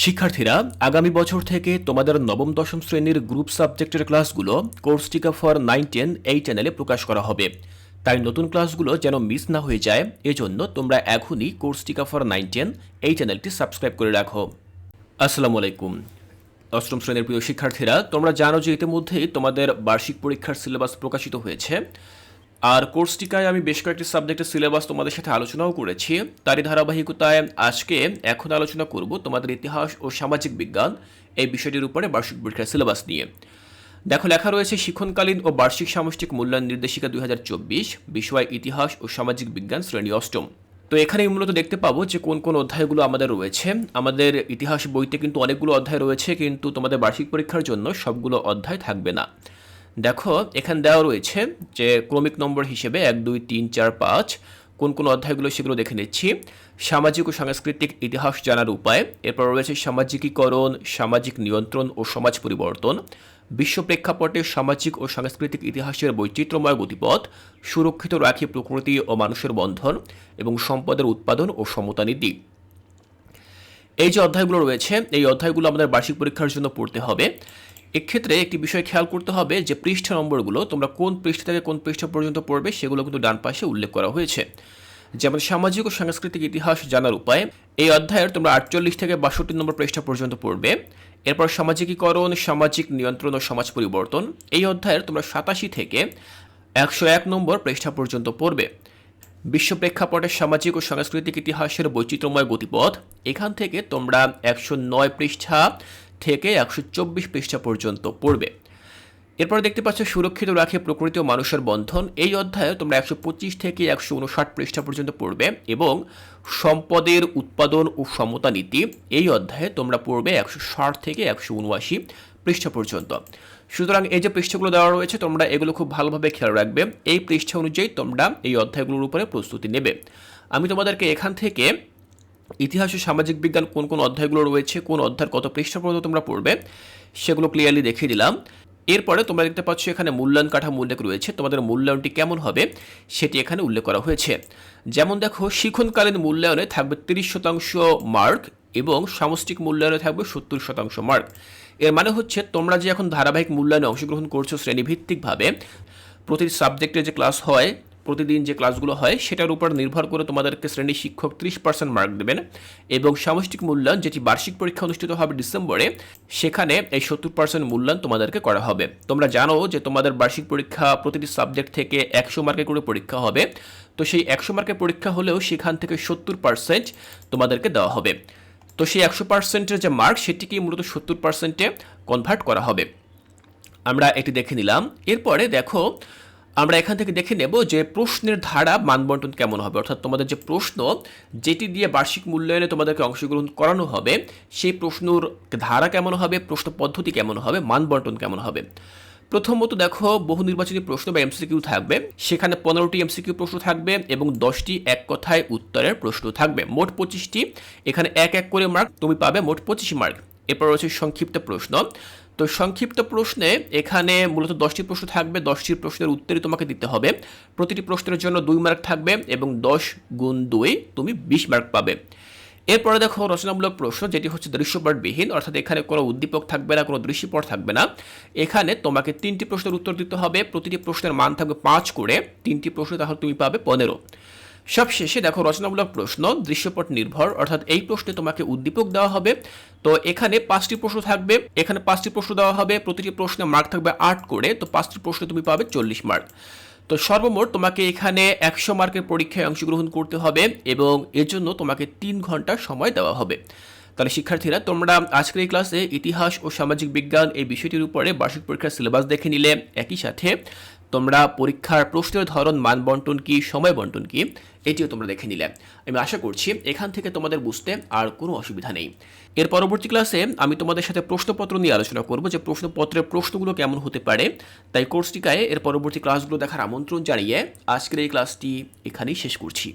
শিক্ষার্থীরা, আগামী বছর থেকে তোমাদের নবম, দশম শ্রেণির গ্রুপ সাবজেক্টের ক্লাসগুলো কোর্স টিকা ফর নাইন, টেন এই চ্যানেলে প্রকাশ করা হবে। তাই নতুন ক্লাসগুলো যেন মিস না হয়ে যায়, এজন্য তোমরা এখনই কোর্স টিকা ফর নাইন, টেন এই চ্যানেলটি সাবস্ক্রাইব করে রাখো। আসসালামু আলাইকুম। অষ্টম শ্রেণির প্রিয় শিক্ষার্থীরা, তোমরা জানো যে ইতিমধ্যেই তোমাদের বার্ষিক পরীক্ষার সিলেবাস প্রকাশিত হয়েছে। আর কোর্স টিকায় আমি বেশ কয়েকটি সাবজেক্টের সিলেবাস তোমাদের সাথে আলোচনাও করেছি। তারই ধারাবাহিকতায় আজকে এখন আলোচনা করব তোমাদের ইতিহাস ও সামাজিক বিজ্ঞান এই বিষয়টির উপরে বার্ষিক পরীক্ষার সিলেবাস নিয়ে। দেখো, লেখা রয়েছে, শিক্ষণকালীন ও বার্ষিক সামষ্টিক মূল্যায়ন নির্দেশিকা দুই হাজার চব্বিশ, বিষয়, ইতিহাস ও সামাজিক বিজ্ঞান শ্রেণি অষ্টম। তো এখানে মূলত দেখতে পাবো যে কোন কোন অধ্যায়গুলো আমাদের রয়েছে। আমাদের ইতিহাস বইতে কিন্তু অনেকগুলো অধ্যায় রয়েছে, কিন্তু তোমাদের বার্ষিক পরীক্ষার জন্য সবগুলো অধ্যায় থাকবে না। দেখো, এখানে দেওয়া রয়েছে যে ক্রমিক নম্বর হিসেবে এক, দুই, তিন, চার, পাঁচ, কোন কোন অধ্যায়গুলো সেগুলো দেখে নিচ্ছি। সামাজিক ও সাংস্কৃতিক ইতিহাস জানার উপায়, এরপর রয়েছে সামাজিকীকরণ, সামাজিক নিয়ন্ত্রণ ও সমাজ পরিবর্তন, বিশ্ব প্রেক্ষাপটে সামাজিক ও সাংস্কৃতিক ইতিহাসের বৈচিত্র্যময় গতিপথ, সুরক্ষিত রাখি প্রকৃতি ও মানুষের বন্ধন এবং সম্পদের উৎপাদন ও সমতা নীতি। এই যে অধ্যায়গুলো রয়েছে, এই অধ্যায়গুলো আমাদের বার্ষিক পরীক্ষার জন্য পড়তে হবে। এক্ষেত্রে একটি বিষয় খেয়াল করতে হবে যে পৃষ্ঠা নম্বরগুলো তোমরা কোন পৃষ্ঠা থেকে কোন পৃষ্ঠা পর্যন্ত পড়বে সেগুলো কিন্তু ডান পাশে উল্লেখ করা হয়েছে। যেমন সামাজিক ও সাংস্কৃতিক ইতিহাস জানার উপায়, এই অধ্যায়ের তোমরা আটচল্লিশ থেকে বাষট্টি নম্বর পৃষ্ঠা পর্যন্ত পড়বে। এরপর সামাজিকীকরণ, সামাজিক নিয়ন্ত্রণ ও সমাজ পরিবর্তন, এই অধ্যায়ের তোমরা সাতাশি থেকে একশো এক নম্বর পৃষ্ঠা পর্যন্ত পড়বে। বিশ্ব প্রেক্ষাপটে সামাজিক ও সাংস্কৃতিক ইতিহাসের বৈচিত্র্যময় গতিপথ, এখান থেকে তোমরা একশো নয় পৃষ্ঠা থেকে একশো চব্বিশ পৃষ্ঠা পর্যন্ত পড়বে। এরপর দেখতে পাচ্ছ, সুরক্ষিত রাখে প্রকৃতি ও মানুষের বন্ধন। এই অধ্যায়ে তোমরা একশো পঁচিশ থেকে একশো উনষাট পৃষ্ঠা পর্যন্ত পড়বে এবং সম্পদের উৎপাদন ও সমতা নীতি, এই অধ্যায়ে তোমরা পড়বে একশো ষাট থেকে একশো উনআশি পৃষ্ঠা পর্যন্ত। সুতরাং এই যে পৃষ্ঠাগুলো দেওয়া রয়েছে, তোমরা এগুলো খুব ভালোভাবে খেয়াল রাখবে। এই পৃষ্ঠা অনুযায়ী তোমরা এই অধ্যায়গুলোর উপরে প্রস্তুতি নেবে। আমি তোমাদেরকে এখান থেকে ইতিহাস ও সামাজিক বিজ্ঞান কোন কোন অধ্যায়গুলো রয়েছে, কোন অধ্যায়ের কত পৃষ্ঠা পর্যন্ত তোমরা পড়বে, সেগুলো ক্লিয়ারলি দেখিয়ে দিলাম। এরপরে তোমরা দেখতে পাচ্ছ এখানে মূল্যায়ন কাঠামো উল্লেখ রয়েছে, তোমাদের মূল্যায়নটি কেমন হবে সেটি এখানে উল্লেখ করা হয়েছে। যেমন দেখো শিক্ষণকালীন মূল্যায়নে থাকবে তিরিশ শতাংশ মার্ক এবং সামষ্টিক মূল্যায়নে থাকবে সত্তর শতাংশ মার্ক। এর মানে হচ্ছে তোমরা যে এখন ধারাবাহিক মূল্যায়নে অংশগ্রহণ করছ শ্রেণীভিত্তিকভাবে, প্রতিটি সাবজেক্টে যে ক্লাস হয় প্রতিদিন যে ক্লাসগুলো হয়, সেটার উপর নির্ভর করে তোমাদেরকে শ্রেণি শিক্ষক ত্রিশ পার্সেন্ট মার্ক দেবেন এবং সামষ্টিক মূল্যায়ন, যেটি বার্ষিক পরীক্ষা অনুষ্ঠিত হবে ডিসেম্বরে, সেখানে এই সত্তর পার্সেন্ট মূল্যায়ন তোমাদেরকে করা হবে। তোমরা জানো যে তোমাদের বার্ষিক পরীক্ষা প্রতিটি সাবজেক্ট থেকে একশো মার্কে করে পরীক্ষা হবে। তো সেই একশো মার্কের পরীক্ষা হলেও সেখান থেকে সত্তর পার্সেন্ট তোমাদেরকে দেওয়া হবে। তো সেই একশো পার্সেন্টের যে মার্ক সেটিকে মূলত সত্তর পার্সেন্টে কনভার্ট করা হবে। আমরা এটি দেখে নিলাম। এরপরে দেখো আমরা এখান থেকে দেখে নেব যে প্রশ্নের ধারা মানবন্টন কেমন হবে। অর্থাৎ তোমাদের যে প্রশ্ন, যেটি দিয়ে বার্ষিক মূল্যায়নে তোমাদেরকে অংশগ্রহণ করানো হবে, সেই প্রশ্নর ধারা কেমন হবে, প্রশ্ন পদ্ধতি কেমন হবে, মানবন্টন কেমন হবে। প্রথমত দেখো, বহু নির্বাচনী প্রশ্ন বা এমসিকিউ থাকবে। সেখানে পনেরোটি এমসিকিউ প্রশ্ন থাকবে এবং দশটি এক কথায় উত্তরের প্রশ্ন থাকবে। মোট পঁচিশটি। এখানে এক এক করে মার্ক তুমি পাবে, মোট পঁচিশ মার্ক। এরপর রয়েছে সংক্ষিপ্ত প্রশ্ন। তো সংক্ষিপ্ত প্রশ্নে এখানে মূলত দশটি প্রশ্ন থাকবে, দশটি প্রশ্নের উত্তরই তোমাকে দিতে হবে। প্রতিটি প্রশ্নের জন্য দুই মার্ক থাকবে এবং দশ গুণ দুই, তুমি বিশ মার্ক পাবে। এরপরে দেখো রচনামূলক প্রশ্ন, যেটি হচ্ছে দৃশ্যপটবিহীন, অর্থাৎ এখানে কোনো উদ্দীপক থাকবে না, কোনো দৃশ্যপট থাকবে না। এখানে তোমাকে তিনটি প্রশ্নের উত্তর দিতে হবে, প্রতিটি প্রশ্নের মান থাকবে পাঁচ করে, তিনটি প্রশ্ন তাহলে তুমি পাবে পনেরো। সবশেষে দেখো রচনামূলক প্রশ্ন, দৃশ্যপট নির্ভর, অর্থাৎ এই প্রশ্নে তোমাকে উদ্দীপক দেওয়া হবে। তো এখানে পাঁচটি প্রশ্ন থাকবে। এখানে পাঁচটি প্রশ্ন দেওয়া হবে, প্রতিটি প্রশ্নে মার্ক থাকবে আট করে, তো পাঁচটি প্রশ্নে তুমি পাবে চল্লিশ মার্ক তো সর্বমোট তোমাকে এখানে একশো মার্কের পরীক্ষায় অংশগ্রহণ করতে হবে এবং এর জন্য তোমাকে তিন ঘণ্টা সময় দেওয়া হবে। তাহলে শিক্ষার্থীরা, তোমরা আজকের এই ক্লাসে ইতিহাস ও সামাজিক বিজ্ঞান এই বিষয়টির উপরে বার্ষিক পরীক্ষার সিলেবাস দেখে নিলে। একই সাথে তোমরা পরীক্ষার প্রশ্নের ধরন, মান বন্টন কি, সময় বন্টন কি, এটিও তোমরা দেখে নিলে। আমি আশা করছি এখান থেকে তোমাদের বুঝতে আর কোনো অসুবিধা নেই। এর পরবর্তী ক্লাসে আমি তোমাদের সাথে প্রশ্নপত্র নিয়ে আলোচনা করব যে প্রশ্নপত্রের প্রশ্নগুলো কেমন হতে পারে। তাই কোর্সটিকায় এর পরবর্তী ক্লাসগুলো দেখার আমন্ত্রণ জানিয়ে আজকের এই ক্লাসটি এখানেই শেষ করছি।